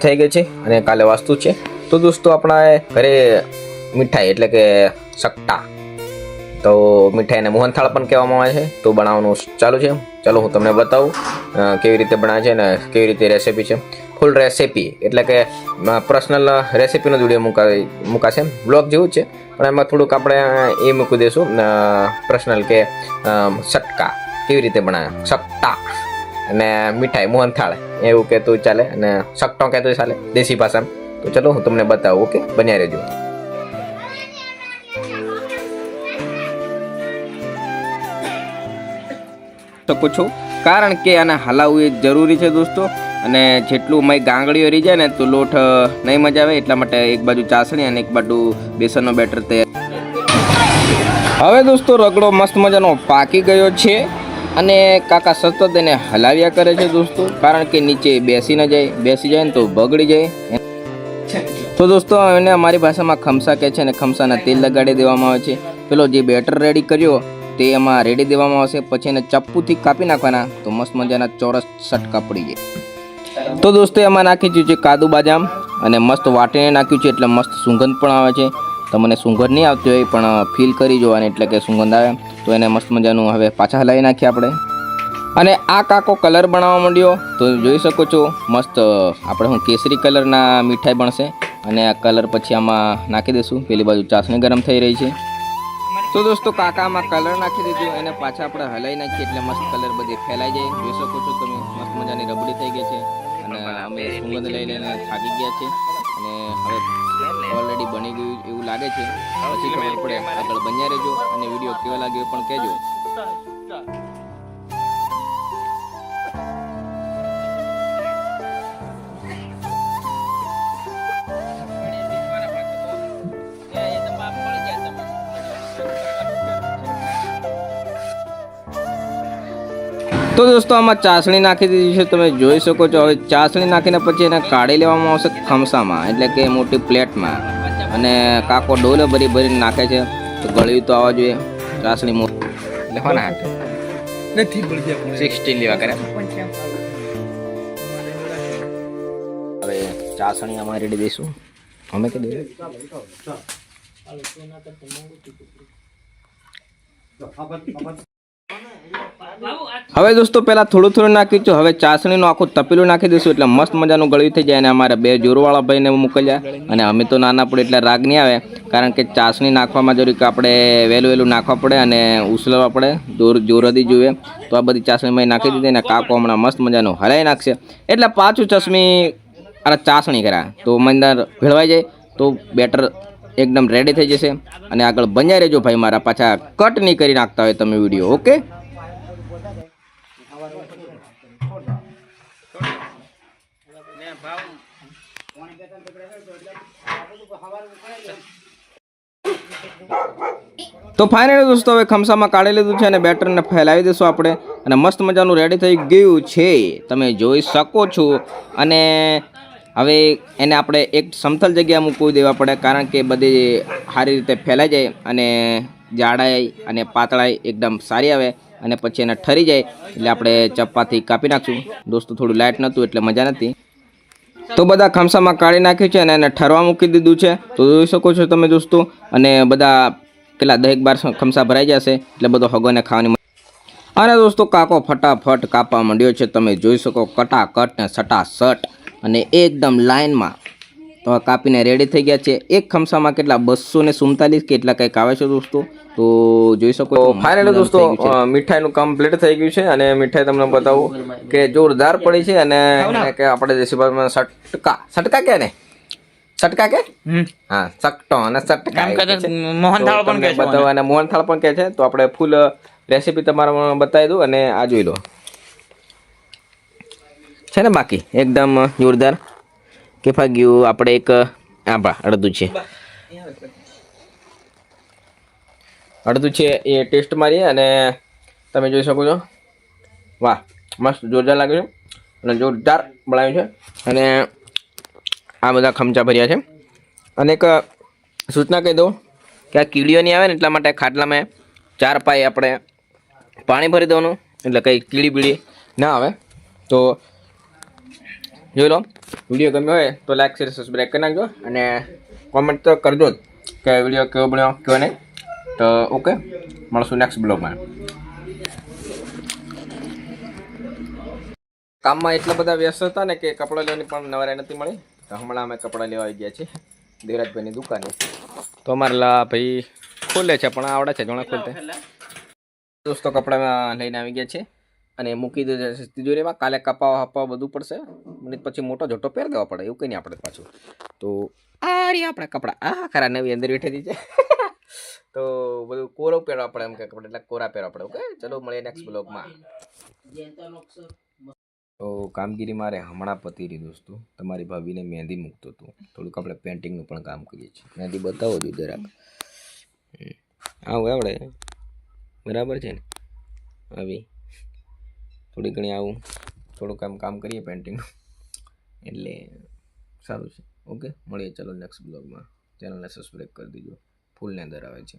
થઈ ગઈ છે અને કાલે વાસ્તુ છે. તો દોસ્તો આપણા ઘરે મીઠાઈ એટલે કે સટ્ટા તો મીઠાઈને મોહનથાળ પણ કહેવામાં આવે છે. તો બનાવવાનું ચાલુ છે. ચાલો, હું તમને બતાવું કેવી રીતે બનાવે છે અને કેવી રીતે રેસીપી છે. ફૂલ રેસીપી એટલે કે પર્સનલ રેસીપીનો જ વીડિયો મૂકા મૂકાશે. બ્લોગ જેવું છે. પણ એમાં થોડુંક આપણે એ મૂકી દઈશું પર્સનલ કે સટકા. કેવી રીતે બનાવે? સટ્ટા અને મીઠાઈ મોહનથાળ એવું કહેતું ચાલે અને સકટો કહેતું ચાલે દેશી ભાષામાં. તો ચલો હું તમને બતાવું ઓકે? બન્યા રહેજો. શકો છો કારણ કે આને હલાવવું એ જરૂરી છે દોસ્તો અને જેટલું મય ગાંગડીઓ રહી જાય ને તો લોટ નહીં મજા આવે એટલા માટે એક બાજુ ચાસણી અને એક બાજુ બેસનનો બેટર તૈયાર. હવે દોસ્તો રગડો મસ્ત મજાનો પાકી ગયો છે. અને કાકા સતત એને હલાવ્યા કરે છે દોસ્તો, કારણ કે નીચે બેસી ન જાય. બેસી જાય ને તો બગડી જાય. તો દોસ્તો, એને અમારી ભાષામાં ખમસા કહે છે અને ખમસાના તેલ લગાડી દેવામાં આવે છે. પેલો જે બેટર રેડી કર્યો, તે એમાં રેડી દેવામાં આવશે. પછી એને ચપ્પુથી કાપી નાખવાના, તો મસ્ત મજાના ચોરસ સટકા પડી જાય. તો દોસ્તો, એમાં નાખી દીધું છે કાદુ બાદામ અને મસ્ત વાટીને નાખ્યું છે, એટલે મસ્ત સુગંધ પણ આવે છે. તમને સુગંધ નહીં આવતી હોય, પણ ફીલ કરી જોવાની એટલે કે સુગંધ આવે. તો એને મસ્ત મજાનું હવે પાછા હલાવી નાખીએ આપણે. અને આ કાકો કલર બનાવવા માંડ્યો, તો જોઈ શકો છો, મસ્ત, આપણે હું કેસરી કલરના મીઠાઈ બનશે. અને આ કલર પછી આમાં નાખી દઈશું, પેલી બાજુ ચાસણી ગરમ થઈ રહી છે. તો દોસ્તો, કાકા આમાં કલર નાખી દીધો, એને પાછા આપણે હલાવી નાખીએ એટલે મસ્ત કલર બધી ફેલાઈ જાય. જોઈ શકો છો તમે, મસ્ત મજાની રબડી થઈ ગઈ છે. અને અમે સુગંધ લઈ લઈને થાકી ગયા છે. અને હવે ઓલરેડી બની ગયું એવું લાગે છે. પછી ખબર પડે આગળ બન્યા રહેજો અને વીડિયો કેવો લાગ્યો પણ કહેજો. તો દોસ્તો આમાં ચાસણી નાખી દીધી છે. તમે જોઈ શકો છો હવે ચાસણી નાખીને પછી એને કાઢી લેવામાં આવશે ખમસામાં એટલે કે મોટી પ્લેટમાં. અને કાકો ડોલે ભરી ભરીને નાખે છે. તો ગળ્યું તો આવવા જોઈએ. ચાસણી મોટી એટલે હો ને લેવા કરે. હવે ચાસણી અમારે રેડી દઈશું. અમે કે દઈએ? હવે દોસ્તો, પહેલાં થોડું થોડું નાખ્યું છે હવે ચાસણીનું આખું તપેલું નાખી દઈશું એટલે મસ્ત મજાનું ગળ્યું થઈ જાય અને અમારા બે જોરવાળા ભાઈને મોકલ્યા. અને અમે તો નાના પડે એટલે રાગ નહીં આવે, કારણ કે ચાસણી નાખવામાં જરીક આપણે વહેલું વહેલું નાખવા પડે અને ઉસલવા પડે જોર જોરદી જોઈએ તો આ બધી ચાસણીમાં નાખી દીધી અને કાકો હમણાં મસ્ત મજાનું હલાવી નાખશે. એટલે પાછું ચશ્મી, અરે ચાસણી કર્યા તો મંદર ભેળવાઈ જાય, તો બેટર એકદમ રેડી થઈ જશે. અને આગળ બન્યા રહેજો ભાઈ મારા પાછા. કટ નહીં કરી નાખતા હોય તમે વીડિયો, ઓકે? તો ફાઇનલી દોસ્તો હવે ખમસામાં કાઢી લીધું છે અને બેટરને ફેલાવી દઈશું આપણે. અને મસ્ત મજાનું રેડી થઈ ગયું છે. તમે જોઈ શકો છો. અને હવે એને આપણે એક સમતલ જગ્યા મૂકવી દેવા પડે, કારણ કે બધી સારી રીતે ફેલાઈ જાય અને જાડાઈ અને પાતળાઈ એકદમ સારી આવે અને પછી એને ઠરી જાય. એટલે આપણે ચપ્પાથી કાપી નાખશું. દોસ્તો થોડું લાઇટ નહોતું એટલે મજા નથી તો બધા ખમસામાં કાઢી નાખ્યું છે અને એને ઠરવા મૂકી દીધું છે. તો જોઈ શકો છો તમે દોસ્તો. અને બધા કેટલા દહેક બાર ખમસા ભરાઈ જશે એટલે બધો હગોને ખાવાની અને દોસ્તો કાકો ફટાફટ કાપવા માંડ્યો છે. તમે જોઈ શકો કટાકટ ને સટાસટ અને એકદમ લાઇનમાં તો કાપીને રેડી થઈ ગયા છે. એક ખમસામાં કેટલા? બસો ને સુડતાલીસ કેટલા કંઈક આવે છે દોસ્તો? તો જોઈ શકો ફાઇનલી દોસ્તો મીઠાઈનું કમ્પ્લીટ થઈ ગયું છે અને મીઠાઈ તમને બતાવું કે જોરદાર પડી છે અને આપણે દેશી સટકા સટકા કે ને? સટકા કે? હા સટ્ટો અને સટકા એવું કહે છે. મોહનથાળ તો અને મોહનથાળ પણ કહે છે. તો આપણે ફૂલ રેસીપી તમારા બતાવી દઉં અને આ જોઈ લો. છે ને બાકી? એકદમ જોરદાર. કેફા ગયું. આપણે એક આંબા અડધું છે. અડધું છે એ ટેસ્ટ મારીએ અને તમે જોઈ શકો છો. વાહ મસ્ત જોરદાર લાગે છે. અને જોરદાર બનાવ્યું છે. અને આ બધા ખમચા ભર્યા છે. અને એક સૂચના કહી દઉં કે આ કીડીઓ નહીં આવે ને એટલા માટે ખાટલામાં ચાર પાય આપણે પાણી ભરી દેવાનું, એટલે કંઈ કીડી બીડી ના આવે. તો જોઈ લો, વીડિયો ગમ્યો હોય તો લાઈક શેર સબસ્ક્રાઈબ કરી નાખજો અને કોમેન્ટ તો કરજો જ કે વીડિયો કેવો બન્યો, કેવો નહીં. તો ઓકે, મળશું નેક્સ્ટ બ્લોગમાં કામમાં એટલા બધા વ્યસ્ત હતા ને કે કપડાં લેવાની પણ નવરાઈ નથી મળી. તો હમણાં અમે કપડાં લેવા આવી ગયા છીએ દેવરાજભાઈની દુકાને. તો અમારે લા ભાઈ ખોલે છે પણ આવડે છે જોણા ખોલતે. દોસ્તો કપડાં લઈને આવી ગયા છે અને મૂકી દીધા છે તિજોરીમાં. કાલે કપાવા હપાવા બધું પડશે. અને પછી મોટો જોટો પહેર દેવા પડે એવું કંઈ નહીં આપણે પાછું. તો આ રહ્યા આપણા કપડાં. આ ખરા નવી અંદર બેઠેલી છે. તો બધું કોરો પહેરવા પડે એમ કે કપડાં એટલે કોરા પહેરવા પડે ઓકે? ચલો મળીએ નેક્સ્ટ બ્લોગમાં તો કામગીરી મારે હમણાં પતી રહી દોસ્તો. તમારી ભાભીને મહેંદી મૂકતો હતો. થોડુંક આપણે પેન્ટિંગનું પણ કામ કરીએ છીએ. મહેંદી બતાવો જોઈએ જરાક. આવું આવડે? બરાબર છે ને? આવી. થોડી ઘણી આવું. થોડુંક આમ કામ કરીએ પેન્ટિંગનું એટલે સારું છે. ઓકે? મળીએ. ચાલો નેક્સ્ટ બ્લોગમાં ચેનલને સબસ્ક્રાઈબ કરી દીજો. ફૂલને અંદર આવે છે.